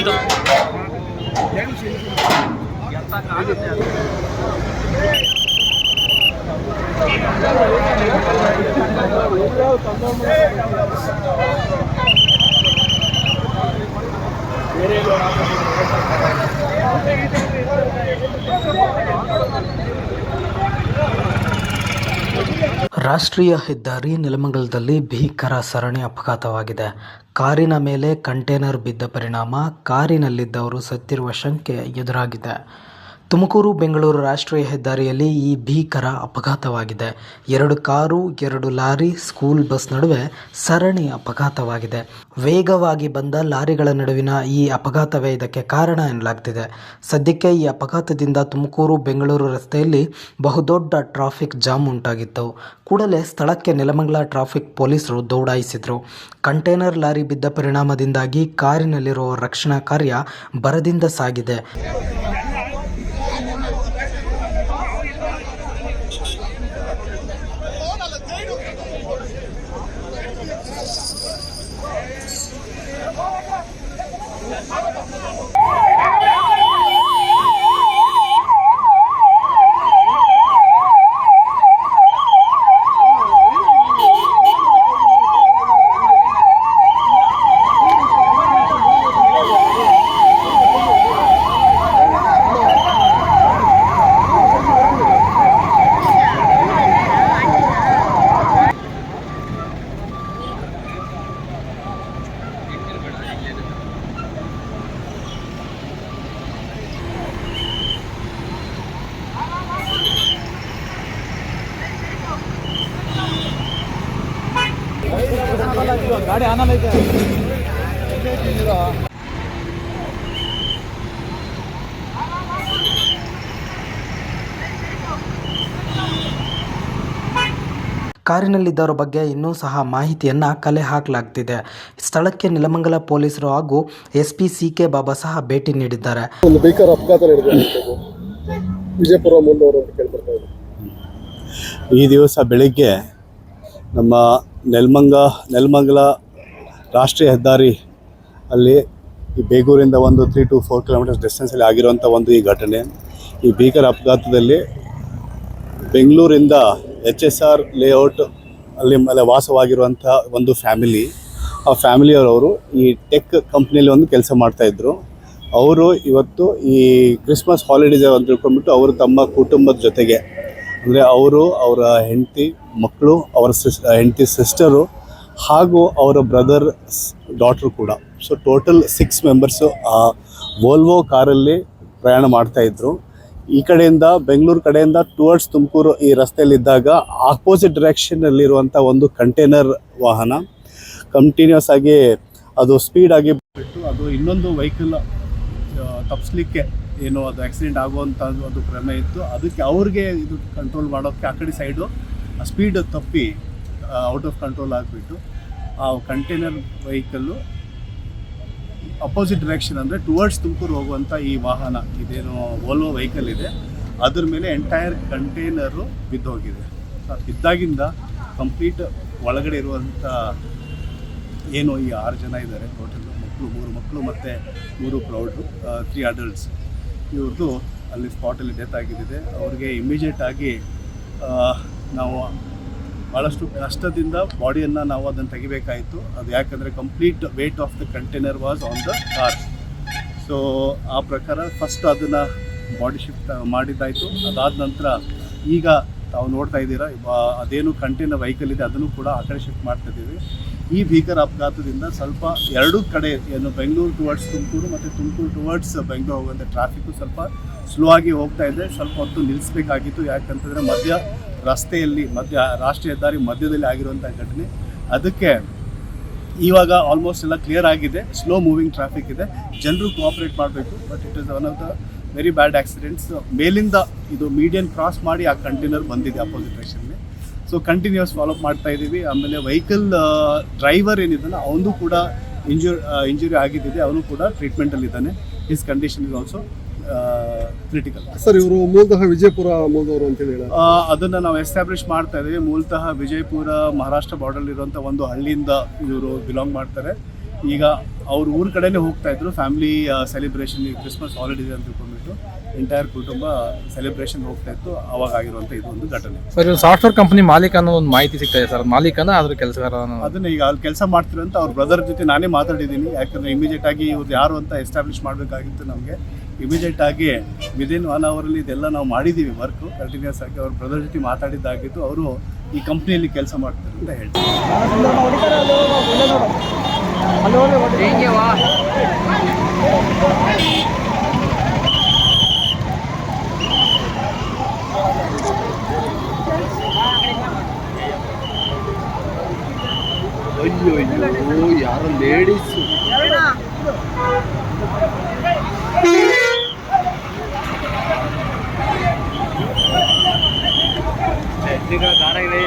嗯好的 ರಾಷ್ಟ್ರೀಯ ಹೆದ್ದಾರಿ ನೆಲಮಂಗಲದಲ್ಲಿ ಭೀಕರ ಸರಣಿ ಅಪಘಾತವಾಗಿದೆ. ಕಾರಿನ ಮೇಲೆ ಕಂಟೇನರ್ ಬಿದ್ದ ಪರಿಣಾಮ, ಕಾರಿನಲ್ಲಿದ್ದವರು ಸತ್ತಿರುವ ಶಂಕೆ ಎದುರಾಗಿದೆ. ತುಮಕೂರು ಬೆಂಗಳೂರು ರಾಷ್ಟ್ರೀಯ ಹೆದ್ದಾರಿಯಲ್ಲಿ ಈ ಭೀಕರ ಅಪಘಾತವಾಗಿದೆ. ಎರಡು ಕಾರು, ಎರಡು ಲಾರಿ, ಸ್ಕೂಲ್ ಬಸ್ ನಡುವೆ ಸರಣಿ ಅಪಘಾತವಾಗಿದೆ. ವೇಗವಾಗಿ ಬಂದ ಲಾರಿಗಳ ನಡುವಿನ ಈ ಅಪಘಾತವೇ ಇದಕ್ಕೆ ಕಾರಣ ಎನ್ನಲಾಗ್ತಿದೆ. ಸದ್ಯಕ್ಕೆ ಈ ಅಪಘಾತದಿಂದ ತುಮಕೂರು ಬೆಂಗಳೂರು ರಸ್ತೆಯಲ್ಲಿ ಬಹುದೊಡ್ಡ ಟ್ರಾಫಿಕ್ ಜಾಮ್ ಉಂಟಾಗಿತ್ತು. ಕೂಡಲೇ ಸ್ಥಳಕ್ಕೆ ನೆಲಮಂಗಲ ಟ್ರಾಫಿಕ್ ಪೊಲೀಸರು ದೌಡಾಯಿಸಿದರು. ಕಂಟೈನರ್ ಲಾರಿ ಬಿದ್ದ ಪರಿಣಾಮದಿಂದಾಗಿ ಕಾರಿನಲ್ಲಿರುವ ರಕ್ಷಣಾ ಕಾರ್ಯ ಬರದಿಂದ ಸಾಗಿದೆ. ಕಾರಿನಲ್ಲಿದ್ದವರ ಬಗ್ಗೆ ಇನ್ನೂ ಸಹ ಮಾಹಿತಿಯನ್ನ ಕಲೆ ಹಾಕಲಾಗ್ತಿದೆ. ಸ್ಥಳಕ್ಕೆ ನಿಲಮಂಗಲ ಪೊಲೀಸರು ಹಾಗೂ S P C K Baba ಸಹ ಭೇಟಿ ನೀಡಿದ್ದಾರೆ. ಒಂದು ಭೀಕರ ಅಪಘಾತ ನಡೆದಿರುವಂಥದ್ದು ವಿಜಯಪುರ ಅಂತ ಈ ದಿವಸ ಬೆಳಿಗ್ಗೆ ನಮ್ಮ ನೆಲಮಂಗ, ನೆಲಮಂಗಲ ರಾಷ್ಟ್ರೀಯ ಹೆದ್ದಾರಿ ಅಲ್ಲಿ ಈ ಬೇಗೂರಿಂದ ಒಂದು ತ್ರೀ ಟು ಫೋರ್ ಕಿಲೋಮೀಟರ್ಸ್ ಡಿಸ್ಟೆನ್ಸಲ್ಲಿ ಆಗಿರುವಂಥ ಒಂದು ಈ ಘಟನೆ. ಈ ಭೀಕರ ಅಪಘಾತದಲ್ಲಿ ಬೆಂಗಳೂರಿಂದ ಎಚ್ ಎಸ್ ಆರ್ ಲೇಔಟ್ ಅಲ್ಲಿ ಮೇಲೆ ವಾಸವಾಗಿರುವಂಥ ಒಂದು ಫ್ಯಾಮಿಲಿ ಆ ಫ್ಯಾಮಿಲಿಯವರವರು ಈ ಟೆಕ್ ಕಂಪ್ನಿಯಲ್ಲಿ ಒಂದು ಕೆಲಸ ಮಾಡ್ತಾಯಿದ್ರು ಅವರು ಇವತ್ತು ಈ ಕ್ರಿಸ್ಮಸ್ ಹಾಲಿಡೇಸ್ ಅಂತ ತಿಳ್ಕೊಂಡ್ಬಿಟ್ಟು ಅವರು ತಮ್ಮ ಕುಟುಂಬದ ಜೊತೆಗೆ, ಅಂದರೆ ಅವರು, ಅವರ ಹೆಂಡತಿ ಮಕ್ಕಳು, ಅವರ ಸಿಸ್ ಹೆಂಡತಿ ಸಿಸ್ಟರು ಹಾಗೂ ಅವರ ಬ್ರದರ್ ಡಾಟ್ರು ಕೂಡ. ಸೊ ಟೋಟಲ್ ಸಿಕ್ಸ್ ಮೆಂಬರ್ಸು ಆ ವೋಲ್ವೋ ಕಾರಲ್ಲಿ ಪ್ರಯಾಣ ಮಾಡ್ತಾಯಿದ್ರು ಈ ಕಡೆಯಿಂದ ಬೆಂಗಳೂರು ಕಡೆಯಿಂದ ಟುವರ್ಡ್ಸ್ ತುಮಕೂರು ಈ ರಸ್ತೆಯಲ್ಲಿದ್ದಾಗ ಆಪೋಸಿಟ್ ಡೈರೆಕ್ಷನಲ್ಲಿರುವಂಥ ಒಂದು ಕಂಟೈನರ್ ವಾಹನ. ಕಂಟಿನ್ಯೂಸ್ ಆಗಿ ಅದು ಸ್ಪೀಡ್ ಆಗಿ ಬಿಟ್ಟು ಅದು ಇನ್ನೊಂದು ವೆಹಿಕಲ್ ತಪ್ಪಿಸ್ಲಿಕ್ಕೆ ಏನು ಅದು ಆಕ್ಸಿಡೆಂಟ್ ಆಗುವಂಥ ಅದು ಕ್ರಮ ಇತ್ತು. ಅದಕ್ಕೆ ಅವ್ರಿಗೆ ಇದು ಕಂಟ್ರೋಲ್ ಮಾಡೋಕ್ಕೆ ಆ ಕಡೆ ಸೈಡು ಸ್ಪೀಡ್ ತಪ್ಪಿ ಔಟ್ ಆಫ್ ಕಂಟ್ರೋಲ್ ಆಗಿಬಿಟ್ಟು ಆ ಕಂಟೈನರ್ ವೆಹಿಕಲ್ಲು ಅಪೋಸಿಟ್ ಡೈರೆಕ್ಷನ್ ಅಂದರೆ ಟುವರ್ಡ್ಸ್ ತುಮಕೂರು ಹೋಗುವಂಥ ಈ ವಾಹನ ಇದೇನು ಓಲ್ವೋ ವೆಹಿಕಲ್ ಇದೆ ಅದ್ರ ಮೇಲೆ ಎಂಟೈರ್ ಕಂಟೈನರು ಬಿದ್ದೋಗಿದೆ ಬಿದ್ದಾಗಿಂದ ಕಂಪ್ಲೀಟ್ ಒಳಗಡೆ ಇರುವಂಥ ಏನು ಈ ಆರು ಜನ ಇದ್ದಾರೆ ಟೋಟಲ್ ಮಕ್ಕಳು ಮೂರು ಮಕ್ಕಳು ಮತ್ತು ಮೂರು ಪ್ರೌಡ್ರು ತ್ರೀ ಅಡಲ್ಟ್ಸ್ ಇವ್ರದ್ದು ಅಲ್ಲಿ ಸ್ಪಾಟಲ್ಲಿ ಡೆತ್ ಆಗಿದ್ದಿದೆ. ಅವ್ರಿಗೆ ಇಮಿಡಿಯೇಟ್ ಆಗಿ ಆ, ನಾವು ಭಾಳಷ್ಟು ಕಷ್ಟದಿಂದ ಬಾಡಿಯನ್ನು ನಾವು ಅದನ್ನು ತೆಗಿಬೇಕಾಯಿತು. ಅದು ಯಾಕಂದರೆ complete weight of the container was on the car so ಆ ಪ್ರಕಾರ ಫಸ್ಟ್ ಅದನ್ನು ಬಾಡಿ ಶಿಫ್ಟ್ ಮಾಡಿದ್ದಾಯಿತು. ಅದಾದ ನಂತರ ಈಗ ತಾವು ನೋಡ್ತಾ ಇದ್ದೀರಾ ಅದೇನು ಕಂಟೈನರ್ ವೆಹಿಕಲ್ ಇದೆ, ಅದನ್ನು ಕೂಡ ಆ ಕಡೆ ಶಿಫ್ಟ್ ಮಾಡ್ತಾ ಇದ್ದೀವಿ. ಈ ಭೀಕರ ಅಪಘಾತದಿಂದ ಸ್ವಲ್ಪ ಎರಡೂ ಕಡೆ, ಏನು ಬೆಂಗಳೂರು ಟುವರ್ಡ್ಸ್ ತುಮಕೂರು ಮತ್ತು ತುಮಕೂರು ಟುವರ್ಡ್ಸ್ ಬೆಂಗಳೂರು ಹೋಗುವಂಥ ಟ್ರಾಫಿಕ್ಕು ಸ್ವಲ್ಪ ಸ್ಲೋ ಆಗಿ ಹೋಗ್ತಾ ಇದೆ. ಸ್ವಲ್ಪ ಹೊತ್ತು ನಿಲ್ಲಿಸಬೇಕಾಗಿತ್ತು ಯಾಕಂತಂದರೆ ಮಧ್ಯ ರಸ್ತೆಯಲ್ಲಿ ಮಧ್ಯ, ರಾಷ್ಟ್ರೀಯ ಹೆದ್ದಾರಿ ಮಧ್ಯದಲ್ಲಿ ಆಗಿರುವಂಥ ಘಟನೆ. ಅದಕ್ಕೆ ಇವಾಗ ಆಲ್ಮೋಸ್ಟ್ ಎಲ್ಲ ಕ್ಲಿಯರ್ ಆಗಿದೆ. ಸ್ಲೋ ಮೂವಿಂಗ್ ಟ್ರಾಫಿಕ್ ಇದೆ. ಜನರು ಕೋಆಪರೇಟ್ ಮಾಡಬೇಕು but it is one of the very bad accidents ಮೇಲಿಂದ ಇದು ಮೀಡಿಯನ್ ಕ್ರಾಸ್ ಮಾಡಿ ಆ ಕಂಟೈನರ್ ಬಂದಿದೆ ಅಪೋಸಿಟ್ ಡೈರೆಕ್ಷನ್ಗೆ ಸೊ ಕಂಟಿನ್ಯೂಸ್ ಫಾಲೋಅಪ್ ಮಾಡ್ತಾ ಇದ್ದೀವಿ. ಆಮೇಲೆ ವೆಹಿಕಲ್ ಡ್ರೈವರ್ ಏನಿದ್ದಾನೆ ಅವನು ಕೂಡ ಇಂಜುರ್ ಇಂಜುರಿ ಆಗಿದ್ದಿದೆ. ಅವನು ಕೂಡ ಟ್ರೀಟ್ಮೆಂಟಲ್ಲಿದ್ದಾನೆ his condition is also critical sir ಇವರು ಮೂಲತಃ ವಿಜಯಪುರ ಮೂಲದವರು ಅಂತ ಹೇಳಿ ಅದನ್ನ ನಾವು ಎಸ್ಟಾಬ್ಲಿಷ್ ಮಾಡ್ತಾ ಇದ್ದೀವಿ ಮೂಲತಃ ವಿಜಯಪುರ ಮಹಾರಾಷ್ಟ್ರ ಬಾರ್ಡರ್ ಇರುವಂಥ ಒಂದು ಹಳ್ಳಿಯಿಂದ ಇವರು ಬಿಲಾಂಗ್ ಮಾಡ್ತಾರೆ. ಈಗ ಅವ್ರ ಊರ ಕಡೆನೇ ಹೋಗ್ತಾ ಇದ್ರು. ಫ್ಯಾಮಿಲಿ ಸೆಲೆಬ್ರೇಷನ್ ಕ್ರಿಸ್ಮಸ್ ಹಾಲಿಡೇ ಅಂತ ತಿಳ್ಕೊಂಡ್ಬಿಟ್ಟು ಎಂಟೈರ್ ಕುಟುಂಬ ಸೆಲೆಬ್ರೇಷನ್ ಹೋಗ್ತಾ ಇತ್ತು. ಅವಾಗ ಆಗಿರುವಂಥ ಇದು ಒಂದು ಘಟನೆ. ಸರ್ ಇದು ಸಾಫ್ಟ್ವೇರ್ ಕಂಪನಿ ಮಾಲೀಕ ಅನ್ನೋ ಒಂದು ಮಾಹಿತಿ ಸಿಗ್ತಾ ಇದೆ ಸರ್. ಮಾಲೀಕನ ಅದ್ರ ಕೆಲಸಗಾರ ಅದನ್ನ ಈಗ ಅಲ್ಲಿ ಕೆಲಸ ಮಾಡ್ತಿರೋ ಅಂತ ಅವ್ರ ಬ್ರದರ್ ಜೊತೆ ನಾನೇ ಮಾತಾಡಿದ್ದೀನಿ. ಯಾಕಂದ್ರೆ ಇಮಿಡಿಯೇಟ್ ಆಗಿ ಇವ್ರು ಯಾರು ಅಂತ ಎಸ್ಟಾಬ್ಲಿಷ್ ಮಾಡಬೇಕಾಗಿತ್ತು ನಮಗೆ. ಇಮಿಡಿಯೇಟ್ ಆಗಿ ವಿದಿನ್ ಒನ್ ಅವರಲ್ಲಿ ಇದೆಲ್ಲ ನಾವು ಮಾಡಿದ್ದೀವಿ ವರ್ಕು ಕಂಟಿನ್ಯೂಸ್ ಆಗಿ ಅವ್ರ ಬ್ರದರ್ ಜೊತೆ ಮಾತಾಡಿದ್ದಾಗಿದ್ದು ಅವರು ಈ ಕಂಪ್ನಿಯಲ್ಲಿ ಕೆಲಸ ಮಾಡ್ತಾರೆ ಅಂತ ಹೇಳ್ತಾರೆ. ಅಯ್ಯೋ ಅಯ್ಯೋ ಯಾರೋ ಲೇಡೀಸು निका गाना ini